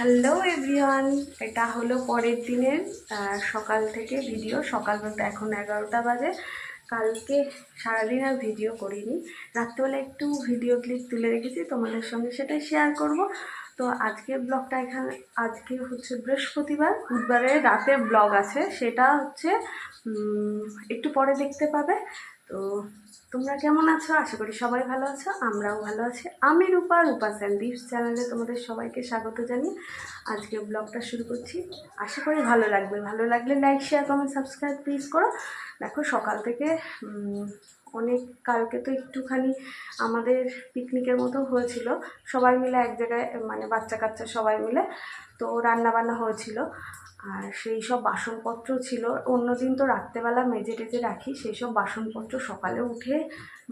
Hello everyone, এটা হলো পরের দিনের সকাল থেকে ভিডিও। সকাল বলতে এখন এগারোটা বাজে। কালকে সারাদিন আর ভিডিও করিনি। রাত্রেবেলা একটু ভিডিও ক্লিপ তুলে রেখেছি, তোমাদের সঙ্গে সেটাই শেয়ার করব। তো আজকে ব্লগটা এখানে, আজকে হচ্ছে বৃহস্পতিবার, বুধবারে রাতের ব্লগ আছে। সেটা হচ্ছে একটু পরে দেখতে পাবে। তো তোমরা কেমন আছো? আশা করি সবাই ভালো আছো, আমরাও ভালো আছি। আমি রূপা রূপা স্যান্ডিপস চ্যানেলে তোমাদের সবাইকে স্বাগত জানিয়ে আজকে ব্লগটা শুরু করছি। আশা করি ভালো লাগবে। ভালো লাগলে like share comment subscribe please করো। দেখো, সকাল থেকে অনেক, কালকে তো একটুখানি আমাদের পিকনিকের মতো হয়েছিল। সবাই মিলে এক জায়গায় মানে বাচ্চা কাচ্চা সবাই মিলে তো রান্না বান্না হয়েছিল। আর সেই সব বাসনপত্র ছিল। অন্যদিন তো রাত্রেবেলা মেজে টেজে রাখি, সেই সব বাসনপত্র সকালে উঠে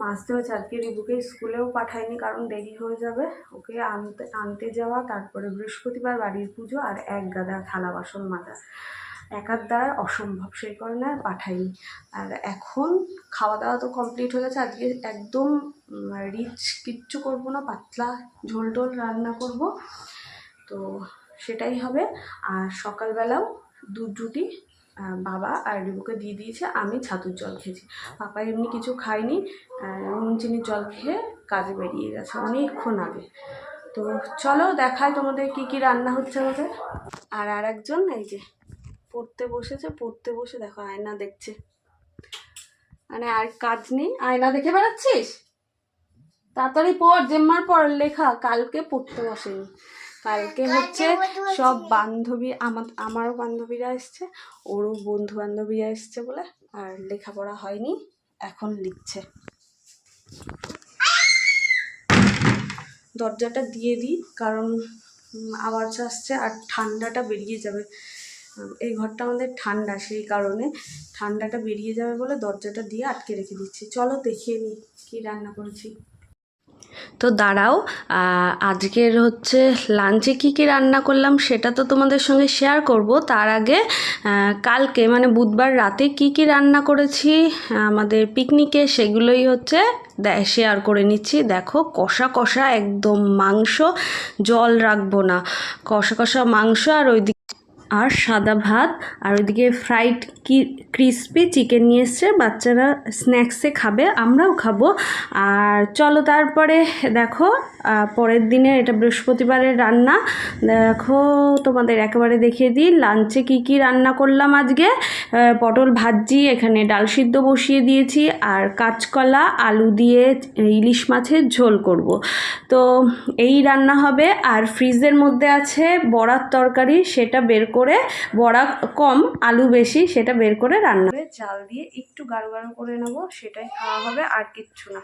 মাজতে হয়েছে আজকে রিবুকে স্কুলেও পাঠাইনি কারণ দেরি হয়ে যাবে। ওকে আনতে আনতে যাওয়া, তারপরে বৃহস্পতিবার বাড়ির পুজো আর এক গাদা থালা বাসন মাজা। একার দ্বারা অসম্ভব সেই কারণে আর পাঠাইনি। আর এখন খাওয়া দাওয়া তো কমপ্লিট হয়ে গেছে, আজকে একদম রিচ কিচ্ছু করব না, পাতলা ঝোল টোল রান্না করব। তো সেটাই হবে। আর সকালবেলাও দুধ রুটি বাবা আর রিবুকে দিয়ে দিয়েছে, আমি ছাতুর জল খেয়েছি। পাপা এমনি কিছু খাইনি নুন, চিনির জল খেয়ে কাজে বেরিয়ে গেছে অনেকক্ষণ আগে। তো চলো দেখাই তোমাদের কি কি রান্না হচ্ছে আমাদের। আর আর একজন এই যে পড়তে বসেছে, পড়তে বসে দেখো আয়না দেখছে। মানে আর কাজ নেই। আয়না দেখে বেড়াচ্ছিস? তাড়াতাড়ি পড়, জেম্মার পর লেখা, কালকে পড়তে বসেনি। কালকে হচ্ছে সব বান্ধবী আমার আমারও বান্ধবীরা এসছে ওরও বন্ধু বান্ধবীরা এসছে বলে আর লেখাপড়া হয়নি এখন লিখছে। দরজাটা দিয়ে দিই কারণ আওয়াজ আসছে আর ঠান্ডাটা বেরিয়ে যাবে। এই ঘরটা আমাদের ঠান্ডা সেই কারণে ঠান্ডাটা বেরিয়ে যাবে বলে দরজাটা দিয়ে আটকে রেখে দিচ্ছি। চলো দেখিয়ে নিই কী রান্না করেছি। তো দাঁড়াও আজকের হচ্ছে লাঞ্চে কী কী রান্না করলাম সেটা তো তোমাদের সঙ্গে শেয়ার করব। তার আগে কালকে মানে বুধবার রাতে কি কি রান্না করেছি, আমাদের পিকনিকে সেগুলোই হচ্ছে শেয়ার করে নিচ্ছি। দেখো, কষা কষা একদম মাংস, জল রাখব না। কষা কষা মাংস আর ওইদিকে আর সাদা ভাত, আর ওইদিকে ফ্রাইড কি ক্রিসপি চিকেন নিয়ে এসছে। বাচ্চারা স্ন্যাক্সে খাবে, আমরাও খাব। আর চলো তারপরে দেখো পরের দিনে এটা বৃহস্পতিবারের রান্না। দেখো, তোমাদের একেবারে দেখিয়ে দিই লাঞ্চে কি কি রান্না করলাম আজকে। পটল ভাজি, এখানে ডাল সিদ্ধ বসিয়ে দিয়েছি, আর কাঁচকলা, আলু দিয়ে ইলিশ মাছের ঝোল করব। তো এই রান্না হবে। আর ফ্রিজের মধ্যে আছে বড়ার তরকারি, সেটা বের করে বড়া কম আলু বেশি সেটা বের করে রান্না। করে চাল দিয়ে একটু গাঢ় গাঢ় করে নেব সেটাই খাওয়া হবে আর কিচ্ছু না।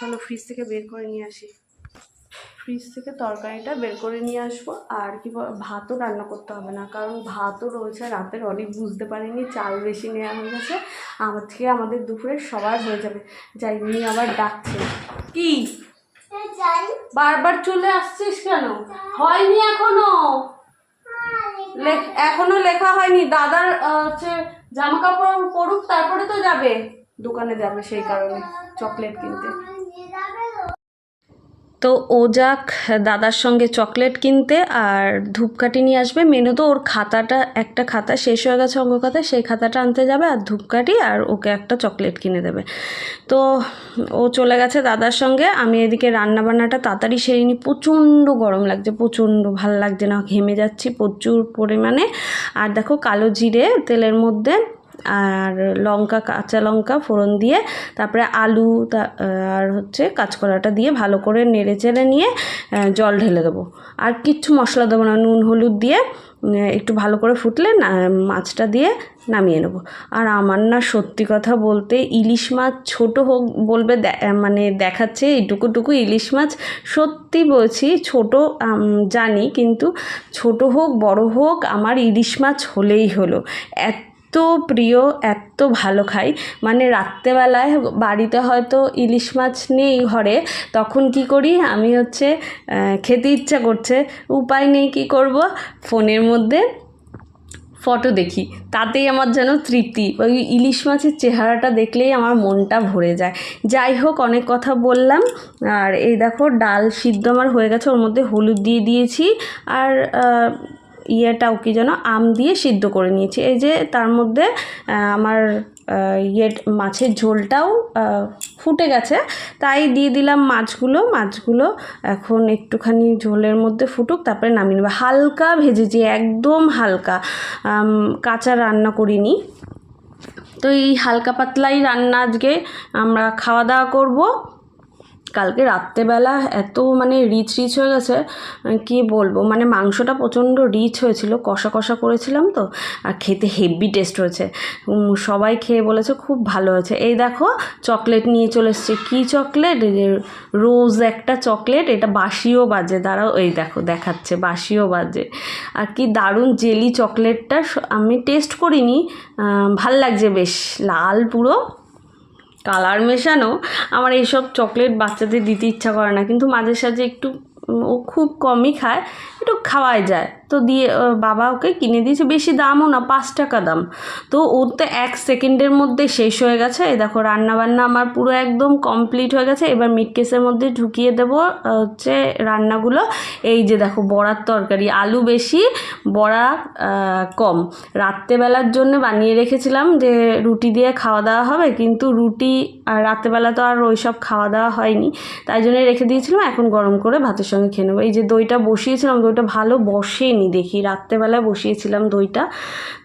চলো ফ্রিজ থেকে বের করে নিয়ে আসি। ফ্রিজ থেকে তরকারিটা বের করে নিয়ে আসব আর কি বল- ভাতও রান্না করতে হবে না কারণ ভাতও রয়েছে রাতের অনেক বুঝতে পারিনি চাল বেশি নেওয়া হয়ে গেছে। আমার থেকে আমাদের দুপুরে সবার হয়ে যাবে। যাই উনি আবার ডাকছে। কি? বারবার চলে আসছিস কেন? হয়নি এখনও। এখনও লেখা হয়নি। দাদার হচ্ছে জামা কাপড় পরুক, তারপরে তো যাবে। দোকানে যাবে সেই কারণে, চকলেট কিনতে। তো ও যাক, দাদার সঙ্গে চকলেট কিনতে আর ধূপকাঠি নিয়ে আসবে। মেনু তো ওর খাতাটা, একটা খাতা শেষ হয়ে গেছে অঙ্ক খাতা সেই খাতাটা আনতে যাবে আর ধূপকাঠি আর ওকে একটা চকলেট কিনে দেবে। তো ও চলে গেছে দাদার সঙ্গে। আমি এদিকে রান্নাবান্নাটা তাড়াতাড়ি সেরে নিই। প্রচণ্ড গরম লাগছে, প্রচণ্ড ভালো লাগছে না। ঘেমে যাচ্ছি প্রচুর পরিমাণে। আর দেখো কালো জিরে তেলের মধ্যে আর লঙ্কা, কাঁচা লঙ্কা ফোড়ন দিয়ে তারপরে আলু আর হচ্ছে কাঁচকলাটা দিয়ে ভালো করে নেড়ে চেড়ে নিয়ে জল ঢেলে দেবো। আর কিচ্ছু মশলা দেবো না, নুন, হলুদ দিয়ে একটু ভালো করে ফুটলে না, মাছটা দিয়ে নামিয়ে নেব। আর আমার না সত্যি কথা বলতে ইলিশ মাছ ছোট হোক বলবে মানে দেখাচ্ছে এইটুকুটুকু ইলিশ মাছ, সত্যি বলছি ছোট জানি, কিন্তু ছোট হোক, বড় হোক, আমার ইলিশ মাছ হলেই হলো। এত প্রিয়, এত ভালো খাই। মানে রাত্রেবেলায় বাড়িতে হয়তো ইলিশ মাছ নেই ঘরে, তখন কি করি? আমি হচ্ছে খেতে ইচ্ছা করছে। উপায় নেই কি করব? ফোনের মধ্যে ফটো দেখি। তাতেই আমার যেন তৃপ্তি। ওই ইলিশ মাছের চেহারাটা দেখলেই আমার মনটা ভরে যায়। যাই হোক, অনেক কথা বললাম। আর এই দেখো, ডাল সিদ্ধ আমার হয়ে গেছে। ওর মধ্যে হলুদ দিয়ে দিয়েছি। আর ইয়েটাও কি যেন আম দিয়ে সিদ্ধ করে নিয়েছি। এই যে তার মধ্যে আমার ইয়ে মাছের ঝোলটাও ফুটে গেছে। তাই দিয়ে দিলাম মাছগুলো। মাছগুলো এখন একটুখানি ঝোলের মধ্যে ফুটুক, তারপরে নামিয়ে নেব। হালকা ভেজেছি, একদম হালকা। কাঁচা রান্না করিনি। তো এই হালকা পাতলাই রান্না আজকে আমরা খাওয়া দাওয়া করব। কালকে রাত্রেবেলা এত মানে রিচ রিচ হয়ে গেছে আহ, কি বলব? মানে মাংসটা প্রচণ্ড রিচ হয়েছিল কষা কষা করেছিলাম তো আর খেতে হেভি টেস্ট হয়েছে। সবাই খেয়ে বলেছে খুব ভালো হয়েছে। এই দেখো চকলেট নিয়ে চলে এসছে। কী চকলেট রোজ একটা চকলেট এটা বাসিও বাজে। দাঁড়াও এই দেখো দেখাচ্ছে বাসিও বাজে। আর কি দারুণ জেলি চকলেটটা আমি টেস্ট করিনি ভালো লাগছে বেশ লাল পুরো। কালার মেশানো। আমার এইসব চকলেট বাচ্চাদের দিতে ইচ্ছা করে না। কিন্তু মাঝে সাঝে একটু ও খুব কমই খায়। একটু খাওয়াই যায়। তো দিয়ে বাবা ওকে কিনে দিয়েছে। বেশি দামও না, পাঁচ টাকা দাম। তো ওর তো এক সেকেন্ডের মধ্যে শেষ হয়ে গেছে। এই দেখো রান্না বান্না আমার পুরো একদম কমপ্লিট হয়ে গেছে। এবার মিট কেসের মধ্যে ঢুকিয়ে দেবো হচ্ছে রান্নাগুলো। এই যে দেখো, বড়ার তরকারি, আলু বেশি, বড়া কম। রাত্রেবেলার জন্য বানিয়ে রেখেছিলাম যে রুটি দিয়ে খাওয়া দাওয়া হবে, কিন্তু রুটি আর রাত্রেবেলা তো আর ওই সব খাওয়া দাওয়া হয়নি। তাই জন্য রেখে দিয়েছিলাম। এখন গরম করে ভাতের সঙ্গে খেয়ে নেব। এই যে দইটা বসিয়েছিলাম দইটা ভালো বসেনি দেখি। রাত্রেবেলায় বসিয়েছিলাম দইটা।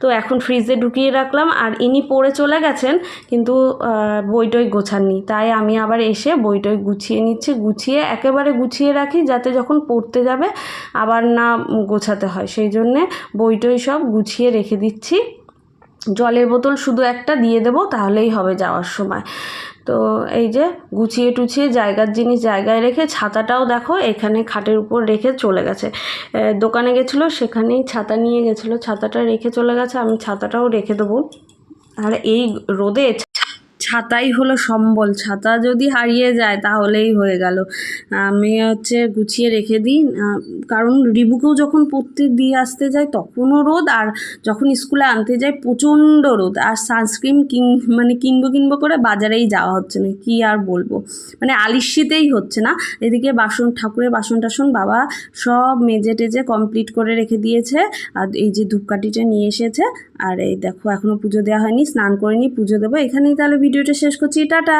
তো এখন ফ্রিজে ঢুকিয়ে রাখলাম আর ইনি পড়ে চলে গেছেন, কিন্তু বইটই গোছাননি। তাই আমি আবার এসে বইটই গুছিয়ে নিচ্ছি, গুছিয়ে একেবারে গুছিয়ে রাখি যাতে যখন পড়তে যাবে আবার না গোছাতে হয়। সেই জন্যে বইটই সব গুছিয়ে রেখে দিচ্ছি। জলের বোতল শুধু একটা দিয়ে দেবো, তাহলেই হবে যাওয়ার সময়। তো এই যে গুছিয়ে টুছিয়ে জায়গার জিনিস জায়গায় রেখে ছাতাটাও দেখো, এখানে খাটের উপর রেখে চলে গেছে। দোকানে গেছিল, সেখানেই ছাতা নিয়ে গেছিল। ছাতাটা রেখে চলে গেছে, আমি ছাতাটাও রেখে দেবো। আর এই রোদে ছাতাই হলো সম্বল। ছাতা যদি হারিয়ে যায় তাহলেই হয়ে গেল। আমি হচ্ছে গুছিয়ে রেখে দিই। কারণ রিবুকেও যখন পড়তে দিয়ে আসতে যাই তখনও রোদ, আর যখন স্কুলে আনতে যাই প্রচণ্ড রোদ। আর সানস্ক্রিন কিন মানে কিনবো কিনবো করে বাজারেই যাওয়া হচ্ছে না, কি আর বলব? মানে আলিস্যিতেই হচ্ছে না। এদিকে বাসন, ঠাকুরের বাসন টাসন বাবা সব মেজে টেজে কমপ্লিট করে রেখে দিয়েছে। আর এই যে ধূপকাঠিটা নিয়ে এসেছে, আর এই দেখো এখনও পুজো দেওয়া হয়নি, স্নান করিনি, পুজো দেবো। এখানেই তাহলে ভিডিওটা শেষ করছি টাটা।